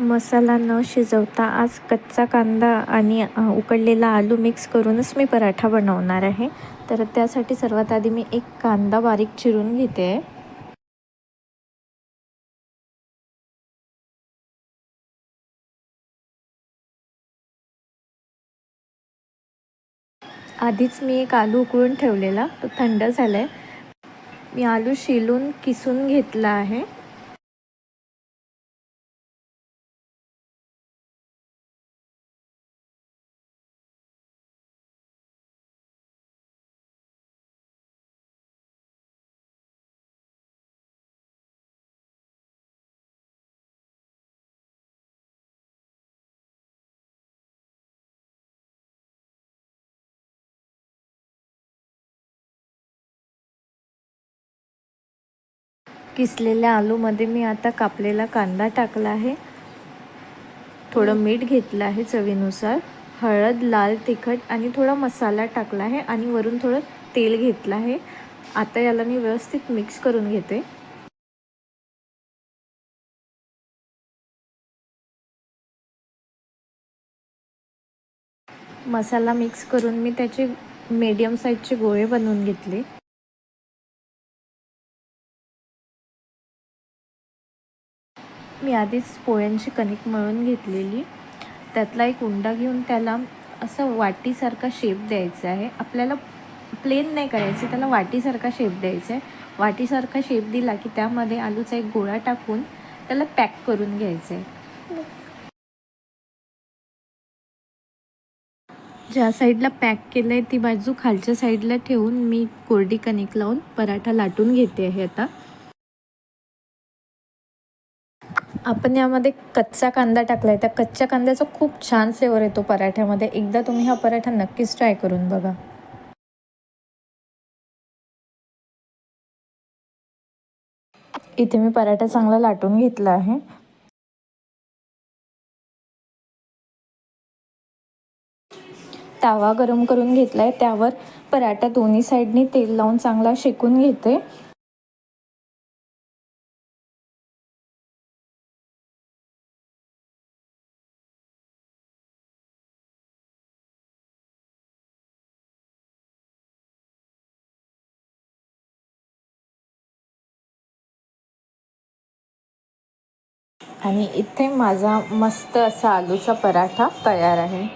मसाला न शिजवता आज कच्चा कांदा आणि उकडलेला आलू मिक्स करूनच मी पराठा बनवणार आहे. तर त्यासाठी सर्वात आधी मी एक कांदा बारीक चिरून घेते. आहे आधीच मी एक आलू उकळून ठेवलेला तो थंड झाला आहे मी आलू शिलून किसून घेतला आहे. किसलेल्या आलूमध्ये मी आता कापलेला कांदा टाकला आहे. थोडं मीठ घेतलं आहे चवीनुसार. हळद लाल तिखट आणि थोडा मसाला टाकला आहे आणि वरून थोडं तेल घेतलं आहे. आता याला मी व्यवस्थित मिक्स करून घेते. मसाला मिक्स करून मी त्याचे मीडियम साईजचे गोळे बनवून घेतले. मी आधीच पोळ्यांची कणिक मळून घेतलेली. त्यातला एक उंडा घेऊन त्याला असं वाटीसारखा शेप द्यायचा आहे. आपल्याला प्लेन नाही करायचं त्याला वाटीसारखा शेप द्यायचा आहे. वाटीसारखा शेप दिला की त्यामध्ये आलूचा एक गोळा टाकून त्याला पॅक करून घ्यायचं आहे. ज्या साईडला पॅक केलं आहे ती बाजू खालच्या साईडला ठेवून मी कोरडी कणिक लावून पराठा लाटून घेते आहे आता. आपण यामध्ये कच्चा कांदा टाकला आहे त्या कच्च्या कांद्याचा खूप छान फ्लेवर येतो पराठ्यामध्ये. एकदा तुम्ही हा पराठा नक्कीच ट्राय करून बघा. इथे मी पराठा चांगला लाटून घेतला आहे. तावा गरम करून घेतला आहे त्यावर पराठा दोन्ही साईडनी तेल लावून चांगला शेकून घेते. आणि इथे माझा मस्त असा आलूचा पराठा तयार आहे.